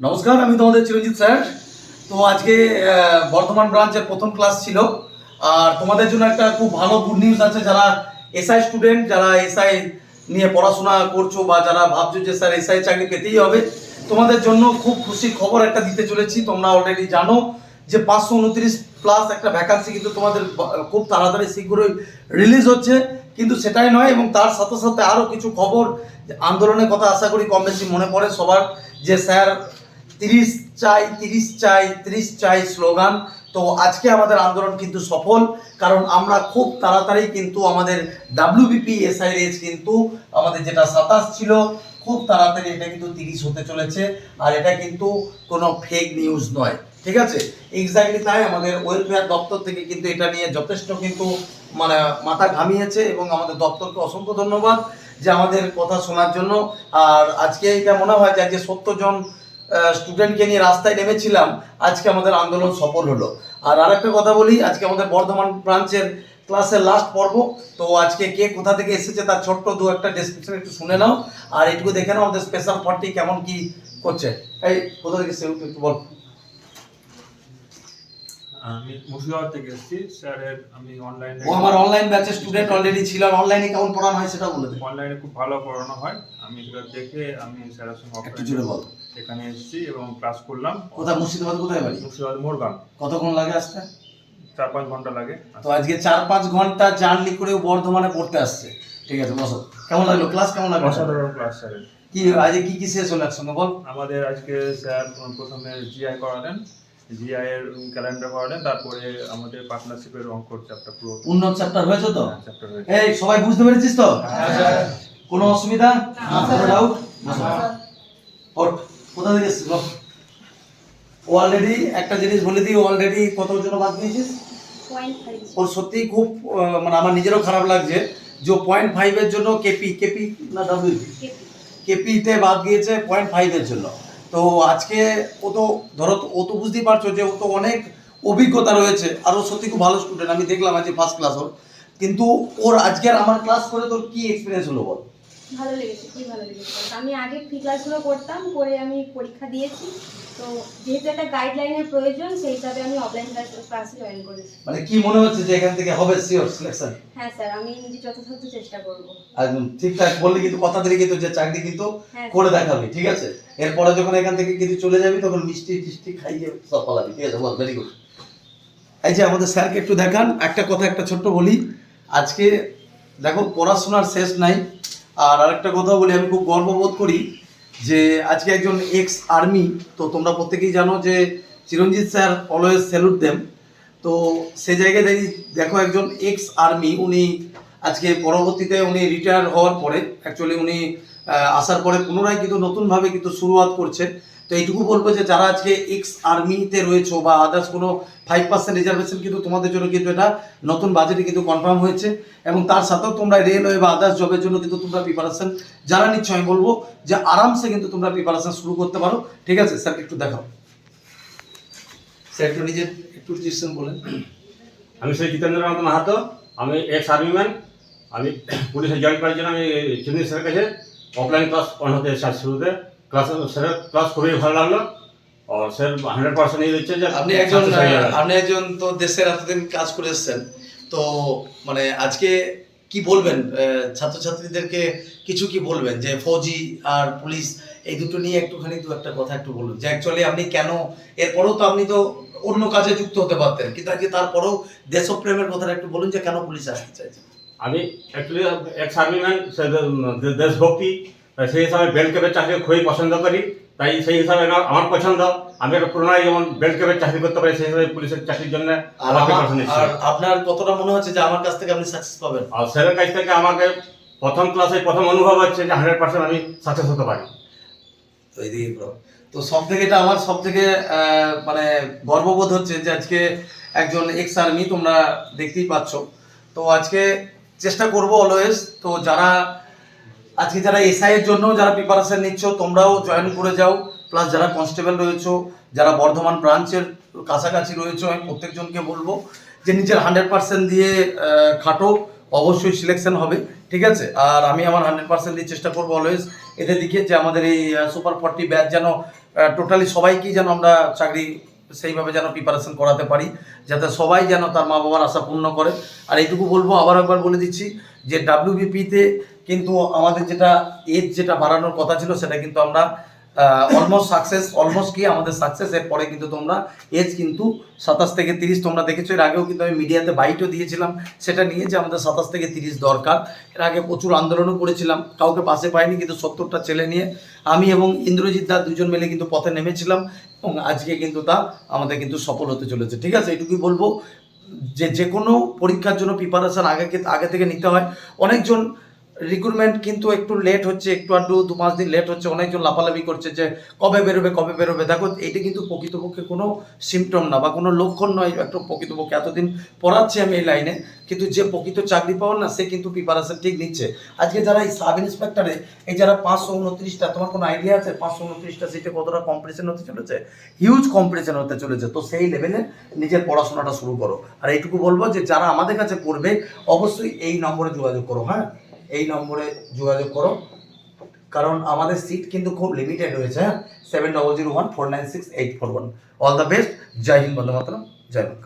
নমস্কার, আমি তোমাদের চিরঞ্জিত স্যার। তো আজকে বর্ধমান ব্রাঞ্চের প্রথম ক্লাস ছিল। আর তোমাদের জন্য একটা খুব ভালো গুড নিউজ আছে, যারা এসআই স্টুডেন্ট যারা এসআই নিয়ে পড়াশোনা করছ বা যারা ভাবছ যে স্যার এসআই চাকরি পেতেই হবে, তোমাদের জন্য খুব খুশি খবর একটা দিতে চলেছি। তোমরা অলরেডি জানো যে পাঁচশো উনত্রিশ প্লাস একটা ভ্যাকান্সি কিন্তু তোমাদের খুব তাড়াতাড়ি শীঘ্রই রিলিজ হচ্ছে। কিন্তু সেটাই নয়, এবং তার সাথে সাথে আরও কিছু খবর, আন্দোলনের কথা আশা করি কম বেশি মনে পড়ে সবার, যে স্যার তিরিশ চাই তিরিশ চাই তিরিশ চাই স্লোগান। তো আজকে আমাদের আন্দোলন কিন্তু সফল, কারণ আমরা খুব তাড়াতাড়ি কিন্তু আমাদের ডাব্লিউবিপি এসআই রেজ কিন্তু আমাদের যেটা সাতাশ ছিল, খুব তাড়াতাড়ি এটা কিন্তু তিরিশ হতে চলেছে। আর এটা কিন্তু কোনো ফেক নিউজ নয়, ঠিক আছে? এক্স্যাক্টলি তাই আমাদের ওয়েলফেয়ার দপ্তর থেকে কিন্তু এটা নিয়ে যথেষ্ট কিন্তু মানে মাথা ঘামিয়েছে এবং আমাদের দপ্তরকে অসংখ্য ধন্যবাদ যে আমাদের কথা শোনার জন্য। আর আজকে এটা মনে হয় যে আজকে সত্তর জন স্টুডেন্টকে নিয়ে রাস্তায় নেমেছিলাম। আজকে আমাদের আন্দোলন সফল হলো। আর আরেকটা কথা বলি আজকে আমাদের বর্ধমান ব্রাঞ্চের ক্লাসের লাস্ট পর্ব। তো আজকে কে কোথা থেকে এসেছে তার ছোট্ট দু একটা ডেসক্রিপশন একটু শুনে নাও। আর এইটুকু দেখে নাও আমাদের স্পেশাল পার্টি কেমন কি করছে। এই কোথা থেকে সে একটু বল। আমি মুর্শিদাবাদ থেকে এসেছি। স্যারের আমি অনলাইনে ও আমার অনলাইন ব্যাচের স্টুডেন্ট অলরেডি ছিল। আর অনলাইনে কেমন পড়ানো হয় সেটাও বলে দে। অনলাইনে খুব ভালো পড়ানো হয়। আমি সেটা দেখে আমি স্যারের সঙ্গে একটু জোরে বল। এখানে এসেছি এবং ক্লাস করলাম। কোথায়? মুর্শিদাবাদ কোথায় বাড়ি? মুর্শিদাবাদ মোরগাং কতক্ষণ লাগে আসতে? চার পাঁচ ঘণ্টা লাগে। তো আজকে চার পাঁচ ঘণ্টা জার্নি করেও বর্ধমানে পড়তে আসছে। ঠিক আছে বসো। কেমন লাগল? ক্লাস কেমন লাগল? অসাধারণ ক্লাস স্যারের কি আজকে কি কি শেষ হলো একসঙ্গে বল। আমাদের আজকে স্যার প্রথমে জিআই করালেন। জিআই এর ক্যালেন্ডার করালেন। তারপরে আমাদের পার্টনারশিপের অঙ্ক চ্যাপ্টার পুরো উন্নত চ্যাপ্টার হয়েছে তো? চ্যাপ্টার হয়েছে। এই সবাই বুঝতে পেরেছিস তো? কোনো অসুবিধা? কোনো ডাউট ওঠ। কোথা থেকে এসছিস বল অলরেডি একটা জিনিস বলে দিই অলরেডি কত জন বাদ দিয়েছিস? ওর সত্যিই খুব মানে আমার নিজেরও খারাপ লাগছে যে পয়েন্ট ফাইভের জন্য কেপি কেপি না ডাব্লিউপি কেপিতে বাদ গিয়েছে পয়েন্ট ফাইভের জন্য। তো আজকে ও তো ধরো ও তো বুঝতেই পারছ যে ও তো অনেক অভিজ্ঞতা রয়েছে। আর ও সত্যি খুব ভালো স্টুডেন্ট আমি দেখলাম আজকে ফার্স্ট ক্লাস ওর। কিন্তু ওর আজকের আমার ক্লাস করে তোর কি এক্সপিরিয়েন্স হলো বল? ভালো লেগেছে খুবই ভালো লেগেছে। আমি আগে ফ্রি ক্লাসগুলো করতাম করে আমি পরীক্ষা দিয়েছি। তো যেহেতু একটা গাইডলাইনের প্রয়োজন সেই হিসাবে আমি অফলাইন ক্লাস জয়েন করেছি। মানে কি মনে হচ্ছে যে এখান থেকে হবে? সিওর সিলেকশন হ্যাঁ স্যার আমি নিজে যথাসাধ্য চেষ্টা করব। একদম ঠিকঠাক বললে কিন্তু কথা দিলে কিন্তু যে চাকরি কিন্তু হ্যাঁ করে দেখাবি ঠিক আছে? এরপরে যখন এখান থেকে কিন্তু চলে যাবি তখন মিষ্টি টিষ্টি খাইয়ে সব পালাবি ঠিক আছে? বল ভেরি গুড এই যে আমাদের স্যারকে একটু দেখান একটা কথা একটা ছোট্ট বলি। আজকে দেখো পড়াশোনার শেষ নাই আর আরেকটা কথা বলি, আমি খুব গর্ববোধ করি যে আজকে একজন এক্স আর্মি তো তোমরা প্রত্যেকেই জানো যে Chiranjit sir always salute them তো সে জায়গায় দেখি, দেখো একজন এক্স আর্মি উনি আজকে পরবর্তীতে উনি রিটায়ার হওয়ার পরে অ্যাকচুয়ালি উনি আসার পরে পুনরায় কিন্তু নতুনভাবে কিন্তু শুরুয়াত করছে তো এইটুকু বলব যে যারা আজকে এক্স আর্মিতে রয়েছে বা আদার্স কোনো ফাইভ পার্সেন্ট রিজার্ভেশন কিন্তু তোমাদের জন্য কিন্তু এটা নতুন বাজেটে কিন্তু কনফার্ম হয়েছে এবং তার সাথেও তোমরা রেলওয়ে বা আদার্স জবের জন্য কিন্তু তোমরা প্রিপারেশন যারা নিচ্ছ, আমি বলব যে আরামসে কিন্তু তোমরা প্রিপারেশন শুরু করতে পারো। ঠিক আছে স্যার একটু দেখাও। স্যার, একটু নিজের একটু ডিসিশন বলেন। আমি সেই জিতেন্দ্রনাথ মাহাতো, আমি এক্স আর্মিম্যান আমি পুলিশে জয়েন করার জন্য আমি চিরঞ্জিত স্যারের কাছে অফলাইন ক্লাস পড়াতে স্যার শুরুতে। ক্লাস স্যারের ক্লাস খুবই ভালো লাগল। আর স্যার হান্ড্রেড পার্সেন্ট ইয়ে দিচ্ছে যে আপনি একজন আপনি একজন তো দেশের এতদিন কাজ করে এসেছেন। তো মানে আজকে কি বলবেন? ছাত্রছাত্রীদেরকে কিছু কি বলবেন? যে ফৌজি আর পুলিশ এই দুটো নিয়ে একটুখানি দু একটা কথা একটু বলুন। যে অ্যাকচুয়ালি আপনি কেন এরপরেও তো আপনি তো অন্য কাজে যুক্ত হতে পারতেন। কিন্তু আজকে তারপরেও দেশপ্রেমের কথাটা একটু বলুন যে কেন পুলিশ আসতে চাইছেন আমি অ্যাকচুয়ালি এক্স আর্মিম্যান দেশভক্তি সেই হিসাবে বেল্ট ক্যাপের চাকরি খুবই পছন্দ করি। তাই সেই হিসাবে আমার- পছন্দ। আমি একটা পুনরায় যেমন বেল্ট ক্যাপের চাকরি করতে পারি সেই হিসাবে পুলিশের চাকরির জন্য আর আপনার কতটা মনে হচ্ছে যে আমার কাছ থেকে আপনি সাকসেস পাবেন? আর স্যারের কাছ থেকে আমাকে প্রথম ক্লাসে প্রথম অনুভব হচ্ছে যে হান্ড্রেড পার্সেন্ট আমি সাকসেস হতে পারি। তো এইদিকে তো সব থেকে এটা আমার সব থেকে মানে গর্ববোধ হচ্ছে যে আজকে একজন এক্স আর্মি তোমরা দেখতেই পাচ্ছ। তো আজকে চেষ্টা করব অলওয়েজ তো যারা আজকে যারা এসআই এর জন্য যারা প্রিপারেশন নিচ্ছ, তোমরাও জয়েন করে যাও। প্লাস যারা কনস্টেবল রয়েছো, যারা বর্ধমান ব্রাঞ্চের কাছাকাছি রয়েছো, আমি প্রত্যেকজনকে বলব যে নিজের হান্ড্রেড পার্সেন্ট দিয়ে খাটো। অবশ্যই সিলেকশন হবে, ঠিক আছে? আর আমি আমার হান্ড্রেড পার্সেন্ট দিয়ে চেষ্টা করব অলওয়েজ এদের দিকে যে আমাদের এই সুপার ফর্টি ব্যাচ যেন টোটালি সবাইকেই যেন আমরা চাকরি সেইভাবে যেন প্রিপারেশন করাতে পারি, যাতে সবাই যেন তার মা বাবার আশা পূর্ণ করে। আর এইটুকু বলব, আবার একবার বলে দিচ্ছি যে ডাব্লিউবিপিতে কিন্তু আমাদের যেটা এজ যেটা বাড়ানোর কথা ছিল, সেটা কিন্তু আমরা অলমোস্ট সাকসেস অলমোস্ট কি? আমাদের সাকসেস এর পরে কিন্তু তোমরা এজ কিন্তু সাতাশ থেকে তিরিশ তোমরা দেখেছ। এর আগেও কিন্তু আমি মিডিয়াতে বাইটও দিয়েছিলাম। সেটা নিয়ে যে আমাদের সাতাশ থেকে তিরিশ দরকার। এর আগে প্রচুর আন্দোলনও করেছিলাম। কাউকে পাশে পাইনি কিন্তু সত্তরটা ছেলে নিয়ে। আমি এবং ইন্দ্রজিৎ দা দুজন মিলে কিন্তু পথে নেমেছিলাম এবং আজকে কিন্তু তা আমাদের কিন্তু সফল হতে চলেছে। ঠিক আছে? এটুকুই বলব যে যে কোনো পরীক্ষার জন্য প্রিপারেশান আগে আগে থেকে নিতে হয়। অনেকজন রিক্রুটমেন্ট কিন্তু একটু লেট হচ্ছে, একটু আধটু দু পাঁচ দিন লেট হচ্ছে, অনেকজন লাফালাফি করছে যে কবে বেরোবে কবে বেরোবে। দেখো এটা কিন্তু প্রকৃতপক্ষে কোনো সিমটম না বা কোনো লক্ষণ নয় একটু প্রকৃতপক্ষে। এতদিন পড়াচ্ছি আমি এই লাইনে কিন্তু যে প্রকৃত চাকরি পাওয়ার না, সে কিন্তু প্রিপারেশন ঠিক নিচ্ছে। আজকে যারা এই সাব ইন্সপেক্টরে এই যারা পাঁচশো উনত্রিশটা, তোমার কোনো আইডিয়া আছে? পাঁচশো উনত্রিশটা সিটে কতটা কম্পিটিশন হতে চলেছে? হিউজ কম্পিটিশন হতে চলেছে। তো সেই লেভেলে নিজের পড়াশোনাটা শুরু করো। আর এইটুকু বলব যে, যারা আমাদের কাছে পড়বে অবশ্যই এই নম্বরে যোগাযোগ করো হ্যাঁ? এই নম্বরে যোগাযোগ করো। কারণ আমাদের সিট কিন্তু খুব লিমিটেড রয়েছে হ্যাঁ? Seven double zero one four nine six eight four one all the best Jai Hind Bande Mataram Jai